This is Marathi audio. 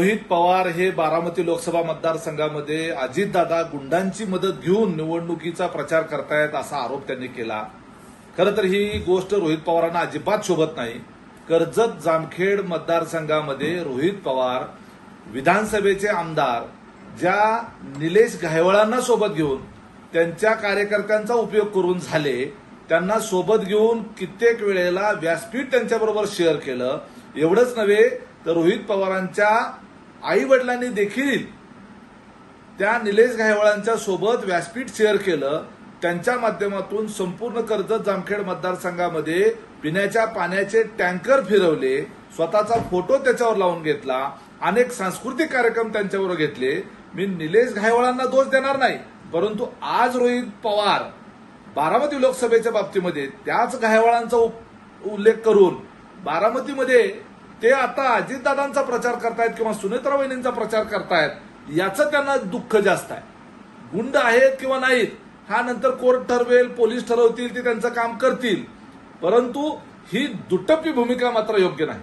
रोहित पवार हे बारामती लोकसभा मतदारसंघामध्ये अजितदादा गुंडांची मदत घेऊन निवडणुकीचा प्रचार करतायत असा आरोप त्यांनी केला. खरं तर ही गोष्ट रोहित पवारांना अजिबात शोभत नाही. कर्जत जामखेड मतदारसंघामध्ये रोहित पवार विधानसभेचे आमदार ज्या निलेश घायवळांना सोबत घेऊन त्यांच्या कार्यकर्त्यांचा उपयोग करून झाले त्यांना सोबत घेऊन कित्येक वेळेला व्यासपीठ त्यांच्याबरोबर शेअर केलं. एवढंच नव्हे तर रोहित पवारांच्या आई वडिलांनी देखील त्या निलेश घायवळांच्या सोबत व्यासपीठ शेअर केलं. त्यांच्या माध्यमातून संपूर्ण कर्जत जामखेड मतदारसंघामध्ये पिण्याच्या पाण्याचे टँकर फिरवले. स्वतःचा फोटो त्याच्यावर लावून घेतला. अनेक सांस्कृतिक कार्यक्रम त्यांच्यावर घेतले. मी निलेश घायवळांना दोष देणार नाही परंतु आज रोहित पवार बारामती लोकसभेच्या बाबतीमध्ये त्याच घायवळांचा उप- उल्लेख करून बारामतीमध्ये ते आता अजितदादांचा प्रचार करतायत किंवा सुनेत्रा वहिनींचा प्रचार करतायत याचं त्यांना दुःख जास्त आहे. गुंड आहेत किंवा नाहीत हा नंतर कोर्ट ठरवेल पोलीस ठरवतील ते त्यांचं काम करतील. परंतु ही दुटप्पी भूमिका मात्र योग्य नाही.